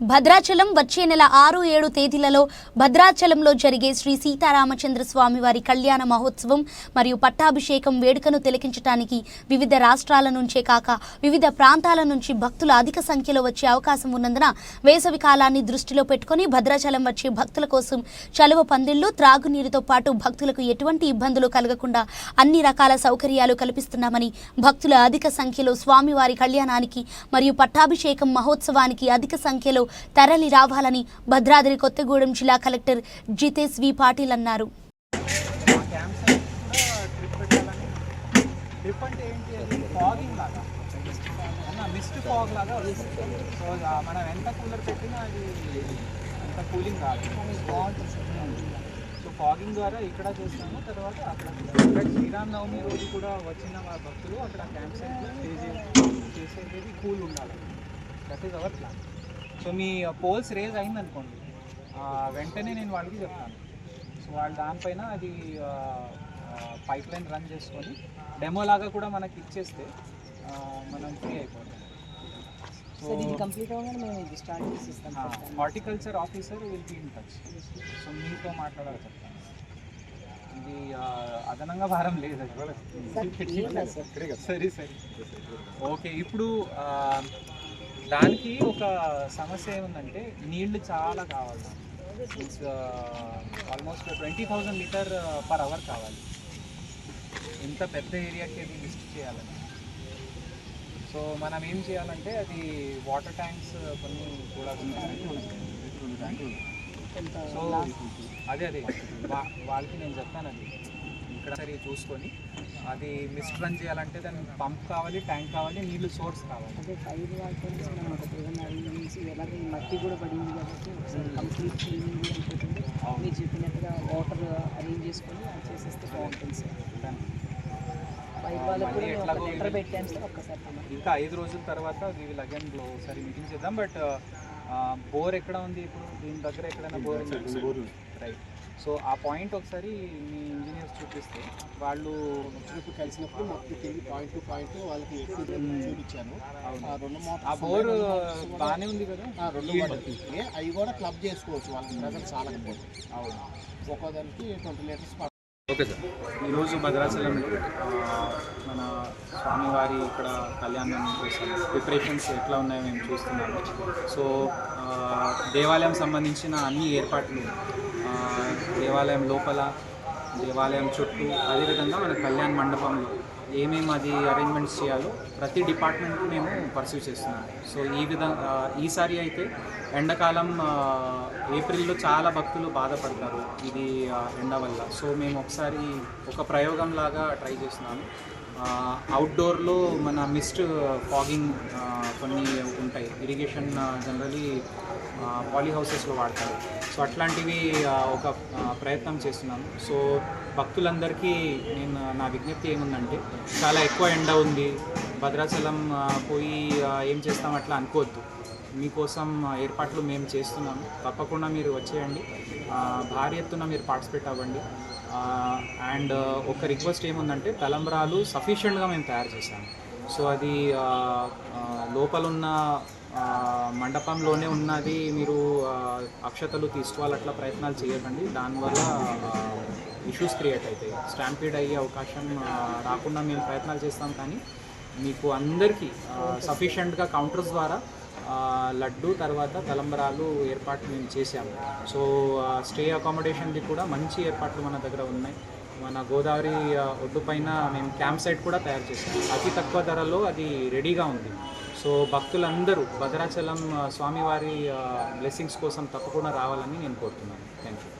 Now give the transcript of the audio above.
భద్రాచలం వచ్చే నెల ఆరు ఏడు తేదీలలో భద్రాచలంలో జరిగే శ్రీ సీతారామచంద్ర స్వామి వారి కళ్యాణ మహోత్సవం మరియు పట్టాభిషేకం వేడుకను తిలకించడానికి వివిధ రాష్ట్రాల నుంచే కాక వివిధ ప్రాంతాల నుంచి భక్తులు అధిక సంఖ్యలో వచ్చే అవకాశం ఉన్నందున వేసవి కాలాన్ని దృష్టిలో పెట్టుకొని భద్రాచలం వచ్చే భక్తుల కోసం చలువ పందిళ్ళు త్రాగునీరుతో పాటు భక్తులకు ఎటువంటి ఇబ్బందులు కలగకుండా అన్ని రకాల సౌకర్యాలు కల్పిస్తున్నామని భక్తుల అధిక సంఖ్యలో స్వామివారి కళ్యాణానికి మరియు పట్టాభిషేకం మహోత్సవానికి అధిక సంఖ్యలో తరలి రావాలని భద్రాద్రి కొత్తగూడెం జిల్లా కలెక్టర్ జితేష్ వి పాటిల్ అన్నారు. ఏంటి అది ఫాగింగ్ లాగా అన్న మిస్ట్ ఫాగ్ లాగా వస్తుంది సో మనం ఎంత కూలర్ పెట్టినా అది అంత కూలింగ్ రాదు సో ఫాగింగ్ ద్వారా ఇక్కడ చేస్తాము తర్వాత అక్కడ ఇక్కడ శ్రీరామ్ నవమి రోజు కూడా వచ్చిన మా భక్తులు అక్కడ క్యాంప్ సైట్లో చేసేది కూల్ ఉండాలి that is our plan so me poles raise అయిందనుకోండి వెంటనే నేను వాళ్ళకి చెప్తాను. సో వాళ్ళు దానిపైన అది పైప్ లైన్ రన్ చేసుకొని డెమో లాగా కూడా మనకి ఇచ్చేస్తే మనం ఫ్రీ అయిపోతాం. Horticulture officer will be in touch so మీతో మాట్లాడాలి చెప్తాను. ఇది అదనంగా భారం లేదు. సరే సరే. ఓకే ఇప్పుడు దానికి ఒక సమస్య ఏముందంటే నీళ్ళు చాలా కావాలి. Means almost twenty thousand litre per hour కావాలి. ఇంత పెద్ద ఏరియాకి అది లిస్ట్ చేయాలని. సో మనం ఏం చేయాలంటే అది వాటర్ ట్యాంక్స్ uh, కొన్ని కూడా సో అదే అదే. వాళ్ళకి నేను చెప్తాను అది. ఇక్కడ సరే చూసుకొని అది మిస్ట్ రన్ చేయాలంటే దాని పంప్ కావాలి ట్యాంక్ కావాలి నీళ్ళు సోర్స్ కావాలి. అదే ఫైర్ వాటర్ మనం ఒకటి ఏదైనా అరేంజ్ ఎలాగే ఈ మట్టి కూడా పడింది కాబట్టి ఒకసారి కంప్లీట్ క్లీనింగ్ కూడా అయిపోతుంది. అవును. మీరు చెప్పినట్టుగా వాటర్ అరేంజ్ చేసుకొని అది చేసేస్తే బాగుంటుంది సార్ దాన్ని ఫైర్ వాళ్ళకి కూడా మళ్ళీ నేను ఒక ఎట్లాగో లెటర్ పెట్టాను సార్ ఒక్కసారి. ఇంకా ఐదు రోజుల తర్వాత వీ విల్ అగైన్ ఒకసారి మీటింగ్ చేద్దాం బట్ బోర్ ఎక్కడ ఉంది ఇప్పుడు? దీని దగ్గర ఎక్కడైనా బోర్ ఉంది? రైట్ సో ఆ పాయింట్ ఒకసారి మీ ఇంజనీర్స్ చూపిస్తే వాళ్ళు గ్రూప్ కలిసినప్పుడు మొత్తం తిరిగి పాయింట్ టు పాయింట్ వాళ్ళకి ఎక్కువ చూపించాను. ఆ రెండు ఆ బోర్. బాగానే ఉంది కదా? ఆ రెండు మోటార్స్ అవి కూడా క్లబ్ చేసుకోవచ్చు. వాళ్ళకి ప్రెజర్ చాలకపోతే అవును. ఒక్కో దానికి ట్వంటీ లీటర్స్ ఓకే సార్. ఈరోజు భద్రాచలంలో ఆ, మన స్వామివారి ఇక్కడ కళ్యాణం ప్రిపరేషన్స్ ఎట్లా ఉన్నాయో మేము చూస్తున్నాము. సో ఆ, దేవాలయం సంబంధించిన అన్ని ఏర్పాట్లు దేవాలయం లోపల దేవాలయం చుట్టూ అదేవిధంగా మన కళ్యాణ మండపంలో ఏమేమి అది అరేంజ్మెంట్స్ చేయాలో ప్రతి డిపార్ట్మెంట్ మేము పర్సీవ్ చేస్తున్నాం. సో ఈ విధంగా ఈసారి అయితే ఎండాకాలం ఏప్రిల్లో చాలా భక్తులు బాధపడతారు. ఇది ఎండ వల్ల. సో మేము ఒకసారి ఒక ప్రయోగం లాగా ట్రై చేస్తున్నాము. అవుట్డోర్లో మన మిస్ట్ ఫాగింగ్ కొన్ని ఉంటాయి. ఇరిగేషన్ జనరలీ పాలీ హౌసెస్లో వాడతారు. సో అట్లాంటివి ఒక ప్రయత్నం చేస్తున్నాను. సో భక్తులందరికీ నేను నా విజ్ఞప్తి ఏముందంటే చాలా ఎక్కువ ఎండ ఉంది. భద్రాచలం పోయి ఏం చేస్తాం అట్లా అనుకోవద్దు. మీకోసం ఏర్పాట్లు మేము చేస్తున్నాము. తప్పకుండా మీరు వచ్చేయండి. భారీ ఎత్తున మీరు పార్టిసిపేట్ అవ్వండి. అండ్ ఒక రిక్వెస్ట్ ఏముందంటే తలంబ్రాలు సఫిషియెంట్గా మేము తయారు చేశాము సో అది లోపలున్న మండపంలోనే ఉన్నది మీరు అక్షతలు తీసుకోవాలట్లా ప్రయత్నాలు చేయకండి. దానివల్ల ఇష్యూస్ క్రియేట్ అవుతాయి. స్టాంపీడ్ అయ్యే అవకాశం రాకుండా మేము ప్రయత్నాలు చేస్తాం కానీ మీకు అందరికీ సఫిషియెంట్గా కౌంటర్స్ ద్వారా లడ్డు తర్వాత తలంబరాలు ఏర్పాటు మేము చేశాము. సో స్టే అకామిడేషన్ది కూడా మంచి ఏర్పాట్లు మన దగ్గర ఉన్నాయి. మన గోదావరి ఒడ్డు పైన మేము క్యాంప్ సైట్ కూడా తయారు చేసాము అతి తక్కువ ధరలో అది రెడీగా ఉంది. సో భక్తులందరూ భద్రాచలం స్వామివారి బ్లెస్సింగ్స్ కోసం తప్పకుండా రావాలని నేను కోరుతున్నాను. Thank you